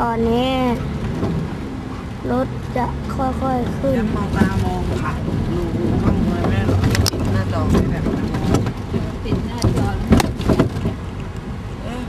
ตอนนี้รถจะค่อยๆขึ้นมองตามองผ่านรูข้างบนแม่หรอติดหน้าจอไม่แบบนั้นติดหน้าจอเอ๊ะ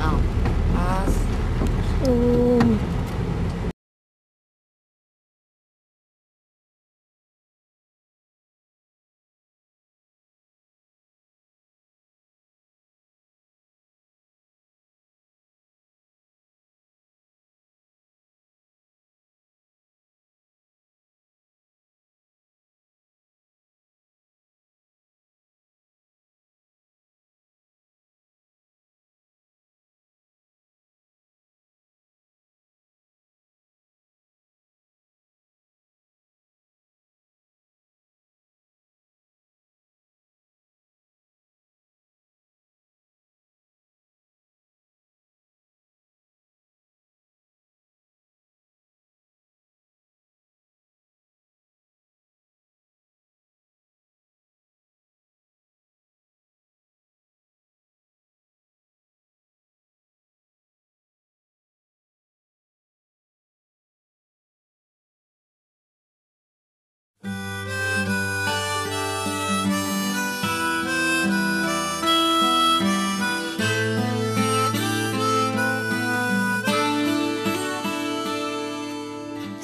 อ้าวพาส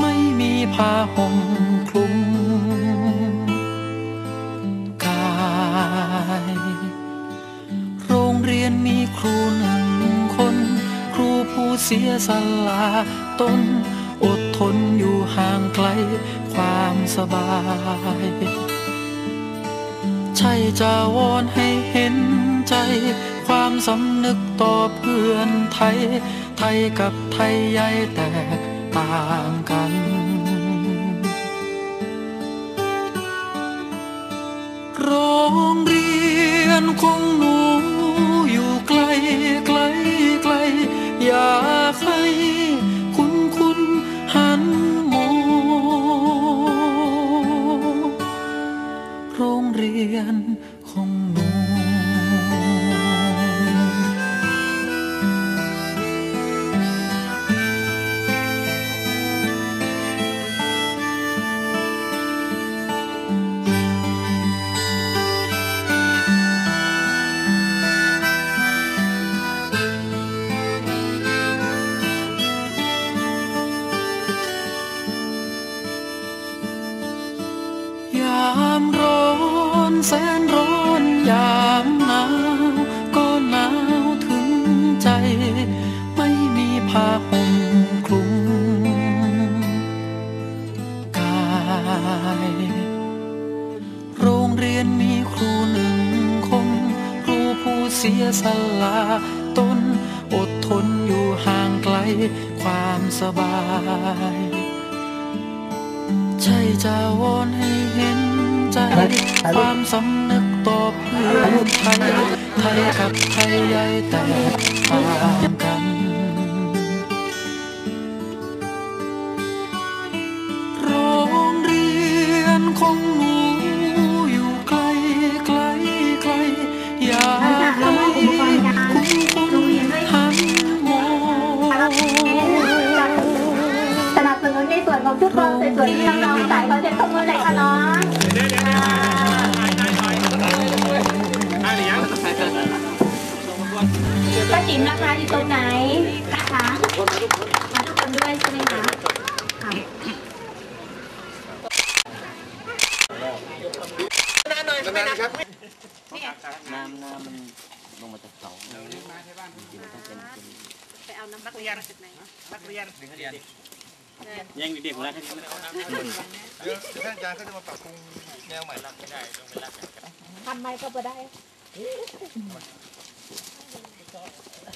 ไม่มีผ้าห่มคลุมกายโรงเรียนมีครูหนึ่งคน ครูผู้เสียสละตนอดทนอยู่ห่างไกลความสบาย ใช่จะวอนให้เห็นใจ ความสำนึกต่อเพื่อนไทย ไทยกับไทยใหญ่แตก ต่างกัน โรงเรียนของหนู แสนร้อนยามหนาวก็หนาวถึงใจ ไม่มีผ้าห่มคลุมกาย โรงเรียนมีครูหนึ่งคน ครูผู้เสียสละตนอดทนอยู่ห่างไกลความสบายใช่จะวอนให้เห็น ใจความสำนึกต่อเพื่อนไทยไทยกับไทยใหญ่แตกต่างกันโรงเรีของหนูอยู่ไกลไกลไกลอยากให้คุ้นคุ้นหันมองสนับสนุนในส่วนของชุดกรองสวยๆที่น้องๆใส่ขอเชิญขบวนเลยค่ะน้อง ป้าจิ๋มนะคะอยู่ตรงไหนนะคะมาทุกคนด้วยใช่ไหมคะค่ะน้ำน้ำมันลงมาจากเสาจริงๆต้องเป็นไปเอาน้ำนักเรียนจากไหนยังเด็กๆแล้วเดี๋ยวท่านอาจารย์ก็จะมาปรับปรุงแนวใหม่ละทำไมก็ไม่ได้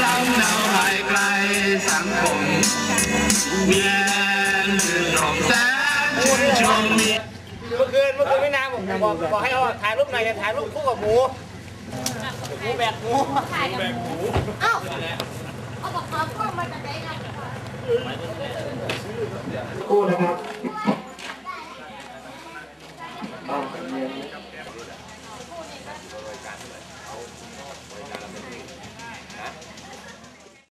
เราหนาวหายไกลสังคมเวียนชื่นชมแสนชื่นชมมีเมื่อคืนเมื่อคืนไม่นานผมบอกบอกให้เอาถ่ายรูปหน่อยจะถ่ายรูปคู่กับหมูหมูแบกหมูคู่นะครับ